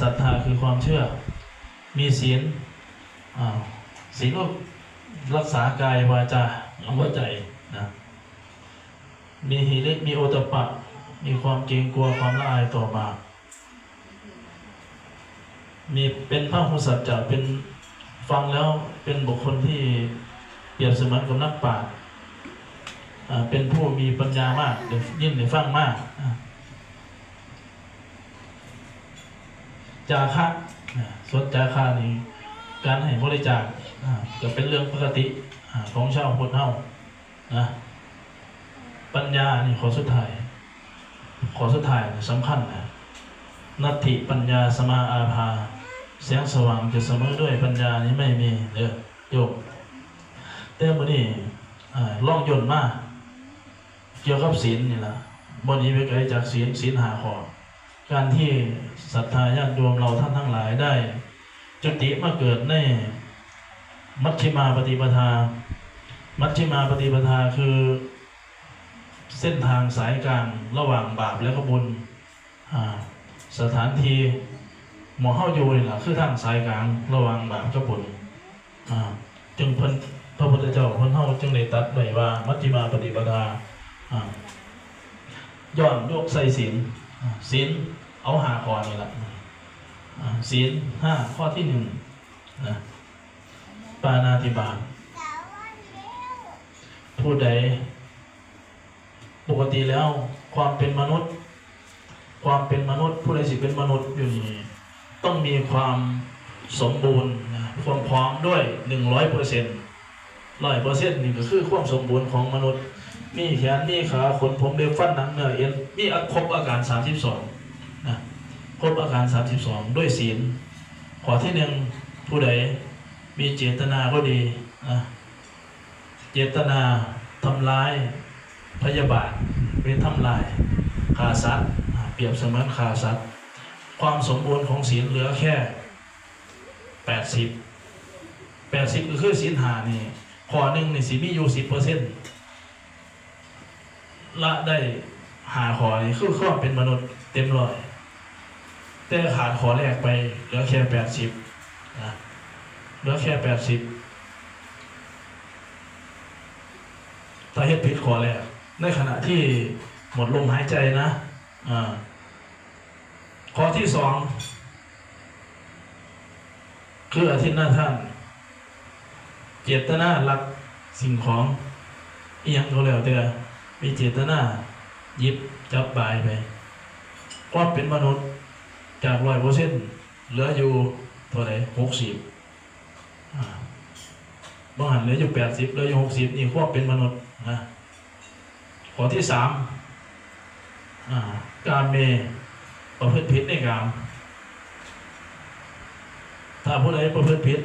ศรัทธาคือความเชื่อ มีศีลอ่าศีลก็รักษากายวาจาหัวใจนะมีหิริมีโอตปะ มีความเกรงกลัวความละอายต่อบาปมีเป็นพระหุสัจจะเป็นฟังแล้วเป็นบุคคลที่เปรียบเสมือนกับนักปราชญ์อ่าเป็นผู้มีปัญญามากเดี๋ยวยิ่งเดี๋ยวฟังมากอ่า จาคะสวดจาคะนี่การให้บริจาคอ่าก็เป็นเรื่องปกติของชาวพุทธเฮานะปัญญานี่ขอสุดท้ายขอสุดท้ายสำคัญนะนัตถิปัญญาสมาอาภาแสงสว่างจะเสมอด้วยปัญญานี้ไม่มีเด้อโยมแต่มื่อนี้อ่ล่องยนต์มาเกี่ยวกับศีลนี่ละบนนี้ไปไกลจากศีลศีลหาขอ การที่ศรัทธาญาติโยมเราท่านทั้งหลายได้ จุติมาเกิดในมัชฌิมาปฏิปทา มัชฌิมาปฏิปทาคือ เส้นทางสายกลางระหว่างบาปและก็บุญสถานที่หมอเฮาอยู่นี่ล่ะคือทางสายกลางระหว่างบาปกับบุญจึงพพระพุทธเจ้าพิ่นเฮาจึงได้ตัดไว้ว่า มัชฌิมาปฏิปทาอ่าย้อนยกใส่ศีล ศีลเอาหาข้อนี่ล่ะศีลห้าข้อที่หนึ่งนะปานาติบาตผู้ใด ปกติแล้วความเป็นมนุษย์ ความเป็นมนุษย์ ผู้ใดสิเป็นมนุษย์อยู่นี่ต้องมีความสมบูรณ์นะความพร้อมด้วยหนึ่งร้อยเปอร์เซ็นต์ร้อยเปอร์เซ็นต์นี่ก็คือความสมบูรณ์ของมนุษย์ มีแขนมีขาขนผมเล็บฟันหนังเนื้อเอ็นมีครบอาการสามสิบสองนะครบอาการสามสิบสองด้วยศีลข้อที่หนึ่งผู้ใดมีเจตนาก็ดีนะเจตนาทำร้ายพยาบาทเป็นทำลายขาสัตว์เปรียบเสมือนขาสัตว์ความสมบูรณ์ของศีลเหลือแค่แปดสิบแปดสิบก็คือศีลหานี่ข้อหนึ่งในี่สิมีอยู่สิบเปอร์เซ็นต์ ละได้หาขอนี่คือความเป็นมนุษย์เต็มร้อย แต่ขาดขอแรกไปเหลือแค่แปดสิบนะเหลือแค่แปดสิบถ้าเฮ็ดผิดขอแรกในขณะที่หมดลมหายใจนะอ่าข้อที่สองคืออาทิตย์หน้าท่าน เจตนารักสิ่งของอียังก็แล้วแต่ มีเจตนายิบจับบายไปความเป็นมนุษย์จากร้อยเปอร์เซ็นต์เหลืออยู่เท่าไหร่หกสิบบางหันเหลืออยู่แปดสิบเหลืออยู่หกสิบนี่ควบเป็นมนุษย์นะข้อที่สามการเมประพฤติผิดในกาม ถ้าผู้ใดประพฤติผิด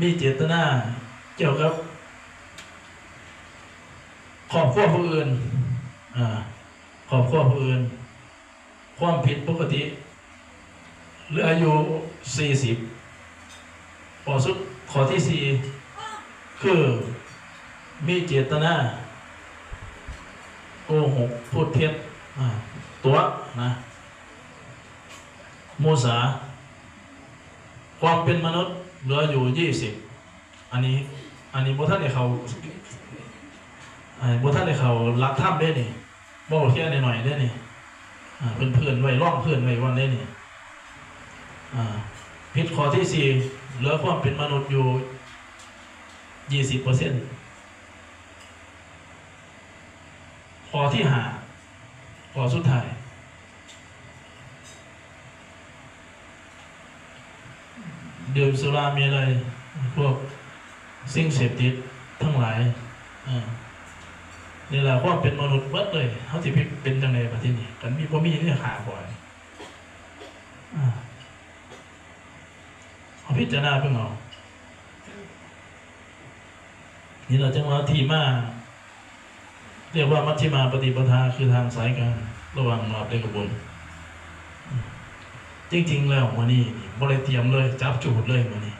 มีเจตนาเกี่ยวกับ ขอบครัวผู้อื่นอขอบครัวผู้อื่น ความผิดปกติเหลืออายุสี่สิบข้อสุดข้อที่สี่คือมีเจตนาโกหกพูดเท็จตัวนะโมสา ความเป็นมนุษย์เหลืออยู่ยี่สิบอันนี้ อันนี้โบท่านในเขา อ่าโบท่านในเขารักถ้ำได้นี่บอกแค่หน่อยได้นี่เพื่อนเพื่อนไว้ร่องเพื่อนไว้วันได้นี่อ่าผิดข้อที่สี่เหลือความเป็นมนุษย์อยู่ยี่สิบเปอร์เซ็นต์ข้อที่หาข้อสุดท้ายดื่มสุรามีอะไรพวกสิ่งเสพติดทั้งหลายอ่า นี่แหละความเป็นมนุษย์เบิดเลยเขาสิเป็นจังไดประเทศนี้กันมีพ่มีเนื้อขาบ่อยเอาพิจารณาเพิ่งเอานี่เราจังว่าทีมาเรียกว่ามัชฌิมาปฏิปทาคือทางสายกลางระหว่างบาปและกบญจริง ๆ แล้ววันนี้บริเตรียมเลย จับจูดเลยวันนี้